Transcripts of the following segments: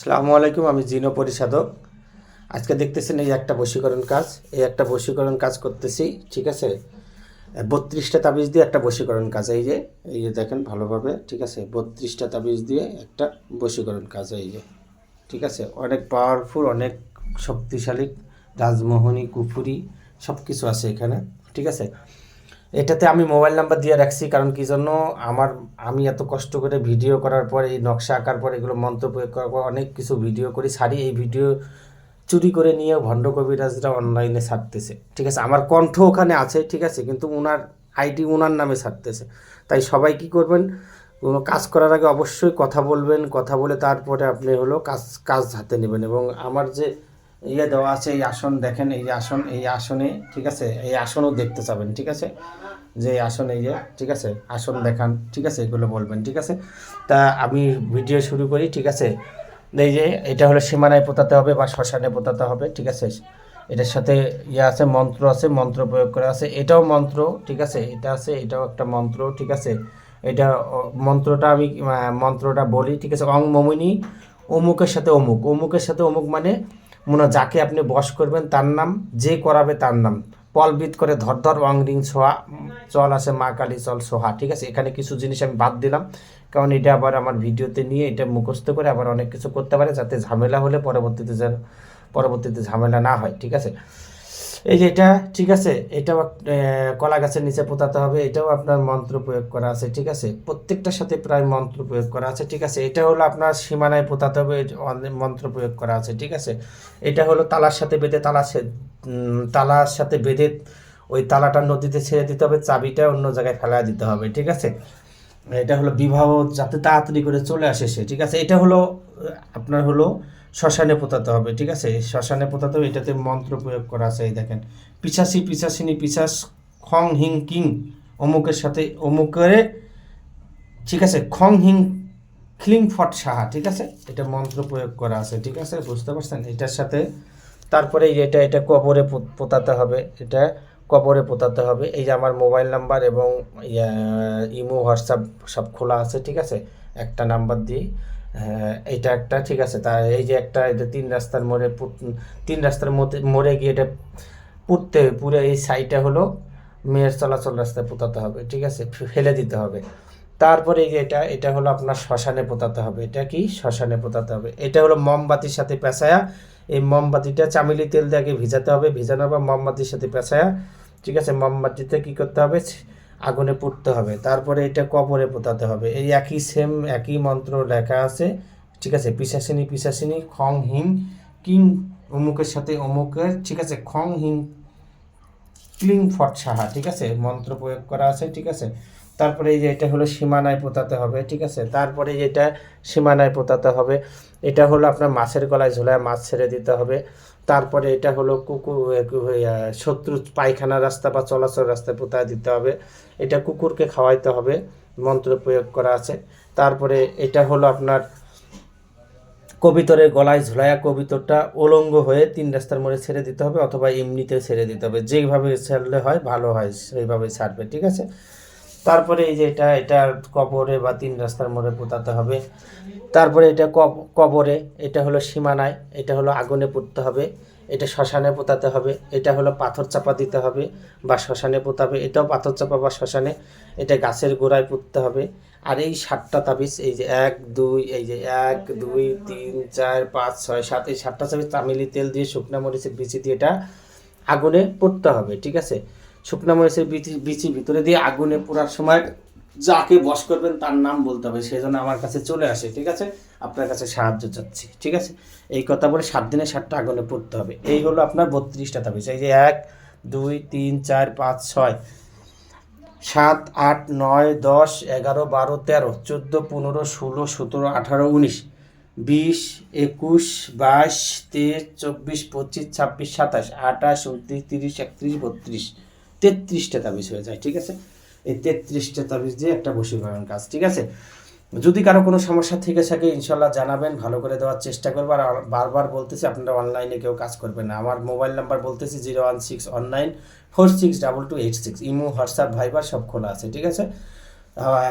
আসসালামু আলাইকুম, আমি জিনো পরিষাদক আজকে দেখতেছেন এই একটা বশীকরণ কাজ। এই একটা বশীকরণ কাজ করতেছি, ঠিক আছে? বত্রিশটা তাবিজ দিয়ে একটা বশীকরণ কাজ, এই যে এই যে দেখেন ভালোভাবে, ঠিক আছে? বত্রিশটা তাবিজ দিয়ে একটা বশীকরণ কাজ, এই যে, ঠিক আছে? অনেক পাওয়ারফুল অনেক শক্তিশালী, রাজমোহনী, কুফুরি সব কিছু আছে এখানে, ঠিক আছে? এটাতে আমি মোবাইল নাম্বার দিয়ে রাখছি, কারণ কি জন্য? আমার, আমি এত কষ্ট করে ভিডিও করার পর, এই নকশা আঁকার পর, এগুলো মন্ত্র প্রয়োগ করার পর অনেক কিছু ভিডিও করি, সারি এই ভিডিও চুরি করে নিয়ে ভণ্ড কবিরাজরা অনলাইনে ছাড়তেছে। ঠিক আছে? আমার কণ্ঠ ওখানে আছে, ঠিক আছে? কিন্তু ওনার আইডি ওনার নামে ছাড়তেছে। তাই সবাই কি করবেন? কোনো কাজ করার আগে অবশ্যই কথা বলবেন, কথা বলে তারপরে আপনি হলো কাজ কাজ হাতে নেবেন। এবং আমার যে ইয়ে দেওয়া আছে এই আসন দেখেন এই আসন এই আসনে ঠিক আছে এই আসনও দেখতে চাবেন ঠিক আছে যে আসন এই যে ঠিক আছে আসন দেখান ঠিক আছে এগুলো বলবেন ঠিক আছে তা আমি ভিডিও শুরু করি ঠিক আছে এই যে এটা হলো সীমানায় পোতাতে হবে বা শ্মশানে পোতাতে হবে ঠিক আছে এটার সাথে ইয়ে আছে মন্ত্র আছে মন্ত্র প্রয়োগ করা আছে এটাও মন্ত্র ঠিক আছে এটা আছে এটাও একটা মন্ত্র ঠিক আছে এটা মন্ত্রটা আমি মন্ত্রটা বলি ঠিক আছে অং মমিনী অমুকের সাথে অমুক অমুকের সাথে অমুক মানে মনে, যাকে আপনি বস করবেন, তার নাম, যে করাবে তার নাম। পলবিত করে ধর ধর অং রিং সোহা চল আছে মা কালী, চল সোহা, ঠিক আছে? এখানে কিছু জিনিস আমি বাদ দিলাম, কারণ এটা আবার আমার ভিডিওতে নিয়ে এটা মুখস্থ করে আবার অনেক কিছু করতে পারে, যাতে ঝামেলা হলে পরবর্তীতে যেন, পরবর্তীতে ঝামেলা না হয়, ঠিক আছে? এই যে এটা, ঠিক আছে? এটাও কলা গাছের নিচে পোতাতে হবে। এটাও আপনার মন্ত্র প্রয়োগ করা আছে, ঠিক আছে? প্রত্যেকটার সাথে প্রায় মন্ত্র প্রয়োগ করা আছে, ঠিক আছে? এটা হলো আপনার সীমানায় পোতাতে হবে মন্ত্র প্রয়োগ করা আছে, ঠিক আছে? এটা হলো তালার সাথে বেঁধে, তালা তালার সাথে বেঁধে ওই তালাটা নদীতে ছেড়ে দিতে হবে, চাবিটা অন্য জায়গায় ফেলা দিতে হবে, ঠিক আছে? এটা হলো বিবাহ যাতে তাড়াতাড়ি করে চলে আসে সে, ঠিক আছে? এটা হলো, আপনার হলো শ্মশানে পোতাতে হবে, ঠিক আছে? শ্মশানে পোতাতে হবে, এটাতে মন্ত্র প্রয়োগ করা আছে, এই দেখেন। পিছাসি, পিছাসিনী, পিছাস, খং, হিং, কিং, অমুকের সাথে অমুকের, ঠিক আছে? খং, হিং, খ্লিং, ফট, সাহা, ঠিক আছে? এটা মন্ত্র প্রয়োগ করা আছে, ঠিক আছে? বুঝতে পারছেন? এটার সাথে তারপরে এটা এটা কবরে পোতাতে হবে, এটা কবরে পোতাতে হবে। এই যে আমার মোবাইল নাম্বার এবং ইমো, হোয়াটসঅ্যাপ সব খোলা আছে, ঠিক আছে? একটা নাম্বার দিয়ে। এইটা একটা, ঠিক আছে, তা এই যে একটা এটা তিন রাস্তার মোড়ে তিন রাস্তার মোড়ে গিয়ে এটা পুঁততে হবে, পুরো এই সাইডটা হলো মেয়ের চলাচল রাস্তায় পোতাতে হবে, ঠিক আছে ফেলে দিতে হবে। তারপরে এই যে এটা এটা হলো আপনার শ্মশানে পোতাতে হবে, এটা কি? শ্মশানে পোতাতে হবে। এটা হলো মোমবাতির সাথে পেঁচায়া, এই মোমবাতিটা চামেলি তেল দিয়ে ভিজাতে হবে, ভিজানোর পর মোমবাতির সাথে পেঁচায়া, ঠিক আছে, মোমবাতিতে কী করতে হবে? আগুনে পুড়তে হবে। তারপরে এটা কবরে পোতাতে হবে। এই একই সেম, একই মন্ত্র লেখা আছে। ঠিক আছে? পিসাসিনী পিসাসিনী খং, হিং, কিং, অমুকের সাথে অমুকের। ঠিক আছে? খং, হিং, ক্লিং, ফট, সাহা। ঠিক আছে? মন্ত্র প্রয়োগ করা আছে। ঠিক আছে? তারপরে এই যে এটা হলো সীমানায় পোতাতে হবে। ঠিক আছে? তারপরে যেটা সীমানায় পোতাতে হবে। এটা হলো আপনার মাছের গলায় ঝোলায় মাছ ছেড়ে দিতে হবে। তারপরে এটা হলো কুকুর শত্রু পায়খানা রাস্তা বা চলাচল রাস্তায় পোতায় দিতে হবে। এটা কুকুরকে খাওয়াইতে হবে, মন্ত্র প্রয়োগ করা আছে। তারপরে এটা হলো আপনার কবিতরের গলায় ঝুলাইয়া কবিতরটা উলঙ্গ হয়ে তিন রাস্তার মোড়ে ছেড়ে দিতে হবে অথবা এমনিতে ছেড়ে দিতে হবে। যেভাবে ছাড়লে হয়, ভালো হয়, সেইভাবে ছাড়বে, ঠিক আছে? তারপরে এই যে এটা এটা কবরে বা তিন রাস্তার মোড়ে পোতাতে হবে। তারপরে এটা কবরে, এটা হলো সীমানায়, এটা হলো আগুনে পুঁততে হবে, এটা শ্মশানে পোতাতে হবে, এটা হলো পাথর চাপা দিতে হবে বা শ্মশানে পোতাবে, এটাও পাথর চাপা বা শ্মশানে, এটা গাছের গোড়ায় পুঁততে হবে। আর এই সাতটা তাবিজ, এই যে এক, দুই, এই যে এক, দুই, তিন, চার, পাঁচ, ছয়, সাত, এই সাতটা তাবিজ, তামিলি তেল দিয়ে শুকনা মরিচের বিচি দিয়ে এটা আগুনে পুড়তে হবে, ঠিক আছে? শুকনা মরিচের বিচি ভিতরে দিয়ে আগুনে পোড়ার সময় যাকে বস করবেন তার নাম বলতে হবে সেই জন্য আমার কাছে চলে আসে, ঠিক আছে? আপনার কাছে সাহায্য চাচ্ছি, ঠিক আছে? এই কথা বলে সাত দিনে সাতটা আগুনে পড়তে হবে। এই হলো আপনার বত্রিশটা তাবিজ। এই যে এক, দুই, তিন, চার, পাঁচ, ছয়, সাত, আট, নয়, দশ, এগারো, বারো, তেরো, চোদ্দ, পনেরো, ষোলো, সতেরো, আঠারো, উনিশ, বিশ, একুশ, বাইশ, তেইশ, চব্বিশ, পঁচিশ, ছাব্বিশ, সাতাশ, আঠাশ, উনত্রিশ, তিরিশ, একত্রিশ, বত্রিশ। তেত্রিশটা তাবিজ হয়ে যায়, ঠিক আছে? এই তেত্রিশটা তাবিজ দিয়ে একটা বশীকরণ কাজ, ঠিক আছে? যদি কারও কোনো সমস্যা থেকে থাকে ইনশাল্লাহ জানাবেন, ভালো করে দেওয়ার চেষ্টা করব। আর বারবার বলতেছি, আপনারা অনলাইনে কেউ কাজ করবেন না। আমার মোবাইল নাম্বার বলতেছি, zero one six one nine four six double two eight six. Imo, WhatsApp, Viber সব খোলা আছে, ঠিক আছে?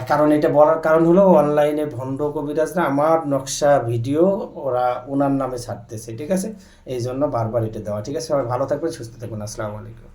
কারণ এটা বলার কারণ হলো, অনলাইনে ভণ্ড কবিরাজরা আমার নকশা ভিডিও ওরা ওনার নামে ছাড়তেছে, ঠিক আছে? এই জন্য বারবার এটা দেওয়া, ঠিক আছে? সবাই ভালো থাকবেন, সুস্থ থাকবেন। আসসালামু আলাইকুম।